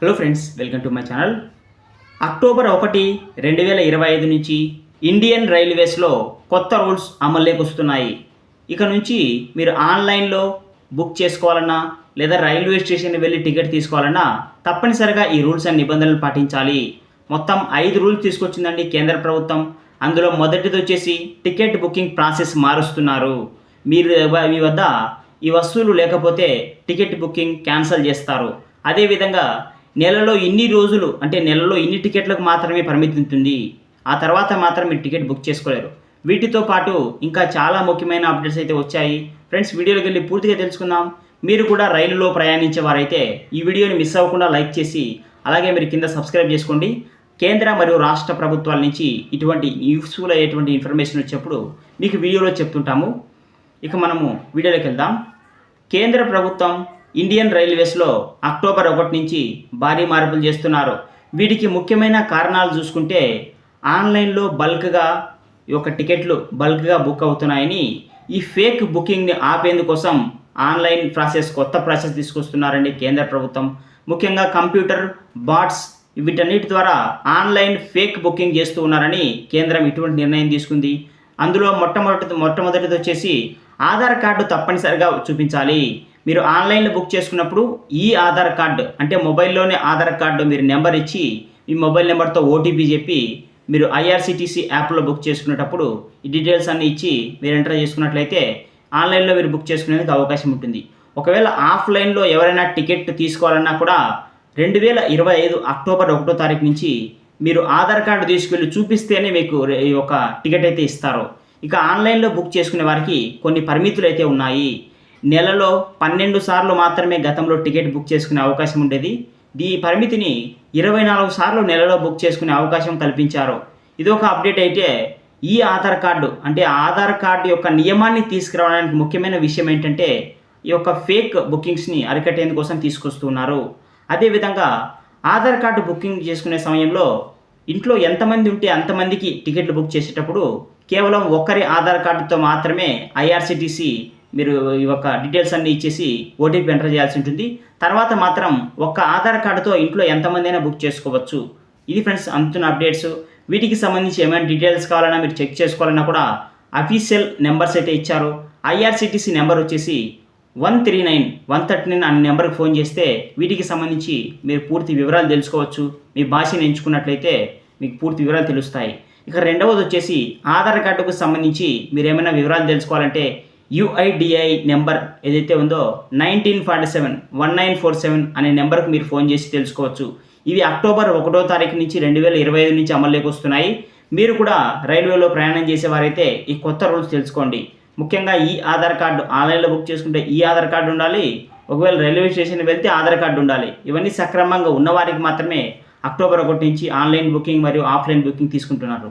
Hello friends welcome to my channel October ఒకటి రెండు వేల ఇరవై ఐదు నుంచి ఇండియన్ రైల్వేస్లో కొత్త రూల్స్ అమల్లోకి వస్తున్నాయి. ఇక నుంచి మీరు ఆన్లైన్లో బుక్ చేసుకోవాలన్నా లేదా రైల్వే స్టేషన్ వెళ్ళి టికెట్ తీసుకోవాలన్నా తప్పనిసరిగా ఈ రూల్స్ అండ్ నిబంధనలు పాటించాలి. మొత్తం ఐదు రూల్స్ తీసుకొచ్చిందండి కేంద్ర ప్రభుత్వం. అందులో మొదటిది వచ్చేసి టికెట్ బుకింగ్ ప్రాసెస్ మారుస్తున్నారు. మీరు మీ వద్ద ఈ వస్తువులు లేకపోతే టికెట్ బుకింగ్ క్యాన్సిల్ చేస్తారు. అదేవిధంగా నెలలో ఇన్ని రోజులు అంటే నెలలో ఇన్ని టికెట్లకు మాత్రమే పరిమితి ఉంటుంది. ఆ తర్వాత మాత్రం మీరు టికెట్ బుక్ చేసుకోలేరు. వీటితో పాటు ఇంకా చాలా ముఖ్యమైన అప్డేట్స్ అయితే వచ్చాయి. ఫ్రెండ్స్ వీడియోలోకి వెళ్ళి పూర్తిగా తెలుసుకుందాం. మీరు కూడా రైలులో ప్రయాణించే వారైతే ఈ వీడియోని మిస్ అవ్వకుండా లైక్ చేసి అలాగే మీరు కింద సబ్స్క్రైబ్ చేసుకోండి. కేంద్ర మరియు రాష్ట్ర ప్రభుత్వాల నుంచి ఇటువంటి యూస్ఫుల్ అయ్యేటువంటి ఇన్ఫర్మేషన్ వచ్చేప్పుడు మీకు వీడియోలో చెప్తుంటాము. ఇక మనము వీడియోలోకి వెళ్దాం. కేంద్ర ప్రభుత్వం ఇండియన్ రైల్వేస్లో అక్టోబర్ ఒకటి నుంచి భారీ మార్పులు చేస్తున్నారు. వీటికి ముఖ్యమైన కారణాలు చూసుకుంటే ఆన్లైన్లో బల్క్గా ఒక యొక్క టికెట్లు బల్క్గా బుక్ అవుతున్నాయని ఈ ఫేక్ బుకింగ్ని ఆపేందుకోసం ఆన్లైన్ ప్రాసెస్ కొత్త ప్రాసెస్ తీసుకొస్తున్నారండి కేంద్ర ప్రభుత్వం. ముఖ్యంగా కంప్యూటర్ బాట్స్ వీటన్నిటి ద్వారా ఆన్లైన్ ఫేక్ బుకింగ్ చేస్తూ ఉన్నారని కేంద్రం ఇటువంటి నిర్ణయం తీసుకుంది. అందులో మొట్టమొదటి మొట్టమొదటిది వచ్చేసి ఆధార్ కార్డు తప్పనిసరిగా చూపించాలి. మీరు ఆన్లైన్లో బుక్ చేసుకున్నప్పుడు ఈ ఆధార్ కార్డు అంటే మొబైల్లోనే ఆధార్ కార్డు మీరు నెంబర్ ఇచ్చి మీ మొబైల్ నెంబర్తో ఓటీపీ చెప్పి మీరు ఐఆర్సిటీసీ యాప్లో బుక్ చేసుకునేటప్పుడు ఈ డీటెయిల్స్ అన్నీ ఇచ్చి మీరు ఎంటర్ చేసుకున్నట్లయితే ఆన్లైన్లో మీరు బుక్ చేసుకునేందుకు అవకాశం ఉంటుంది. ఒకవేళ ఆఫ్లైన్లో ఎవరైనా టికెట్ తీసుకోవాలన్నా కూడా రెండు వేల ఇరవై ఐదు అక్టోబర్ ఒకటో తారీఖు నుంచి మీరు ఆధార్ కార్డు తీసుకెళ్ళి చూపిస్తేనే మీకు ఈ యొక్క టికెట్ అయితే ఇస్తారు. ఇక ఆన్లైన్లో బుక్ చేసుకునే వారికి కొన్ని పరిమితులు అయితే ఉన్నాయి. నెలలో పన్నెండు సార్లు మాత్రమే గతంలో టికెట్ బుక్ చేసుకునే అవకాశం ఉండేది. ఈ పరిమితిని ఇరవై నాలుగు సార్లు నెలలో బుక్ చేసుకునే అవకాశం కల్పించారు. ఇది ఒక అప్డేట్ అయితే ఈ ఆధార్ కార్డు అంటే ఆధార్ కార్డు యొక్క నియమాన్ని తీసుకురావడానికి ముఖ్యమైన విషయం ఏంటంటే ఈ యొక్క ఫేక్ బుకింగ్స్ని అరికట్టేందుకోసం తీసుకొస్తున్నారు. అదేవిధంగా ఆధార్ కార్డు బుకింగ్ చేసుకునే సమయంలో ఇంట్లో ఎంతమంది ఉంటే అంతమందికి టికెట్లు బుక్ చేసేటప్పుడు కేవలం ఒక్కరి ఆధార్ కార్డుతో మాత్రమే ఐఆర్సిటీసీ మీరు ఈ యొక్క డీటెయిల్స్ అన్నీ ఇచ్చేసి ఓటీపీ ఎంటర్ చేయాల్సి ఉంటుంది. తర్వాత మాత్రం ఒక్క ఆధార్ కార్డుతో ఇంట్లో ఎంతమంది అయినా బుక్ చేసుకోవచ్చు. ఇది ఫ్రెండ్స్ అందుతున్న అప్డేట్స్ వీటికి సంబంధించి ఏమైనా డీటెయిల్స్ కావాలన్నా మీరు చెక్ చేసుకోవాలన్నా కూడా అఫీషియల్ నెంబర్స్ అయితే ఇచ్చారు. ఐఆర్సిటీసీ నెంబర్ వచ్చేసి one three nine one thirty nine అనే నెంబర్కి ఫోన్ చేస్తే వీటికి సంబంధించి మీరు పూర్తి వివరాలు తెలుసుకోవచ్చు. మీ భాషను ఎంచుకున్నట్లయితే మీకు పూర్తి వివరాలు తెలుస్తాయి. ఇక రెండవది వచ్చేసి ఆధార్ కార్డుకు సంబంధించి మీరు ఏమైనా వివరాలు తెలుసుకోవాలంటే యుఐడిఐ నెంబర్ ఏదైతే ఉందో nineteen forty seven one nine four seven అనే నెంబర్కి మీరు ఫోన్ చేసి తెలుసుకోవచ్చు. ఇవి అక్టోబర్ ఒకటో తారీఖు నుంచి రెండు వేల ఇరవై ఐదు నుంచి అమల్లోకి వస్తున్నాయి. మీరు కూడా రైల్వేలో ప్రయాణం చేసేవారైతే ఈ కొత్త రూల్స్ తెలుసుకోండి. ముఖ్యంగా ఈ ఆధార్ కార్డు ఆన్లైన్లో బుక్ చేసుకుంటే ఈ ఆధార్ కార్డు ఉండాలి. ఒకవేళ రైల్వే స్టేషన్ వెళ్తే ఆధార్ కార్డు ఉండాలి. ఇవన్నీ సక్రమంగా ఉన్నవారికి మాత్రమే అక్టోబర్ ఒకటి నుంచి ఆన్లైన్ బుకింగ్ మరియు ఆఫ్లైన్ బుకింగ్ తీసుకుంటున్నారు.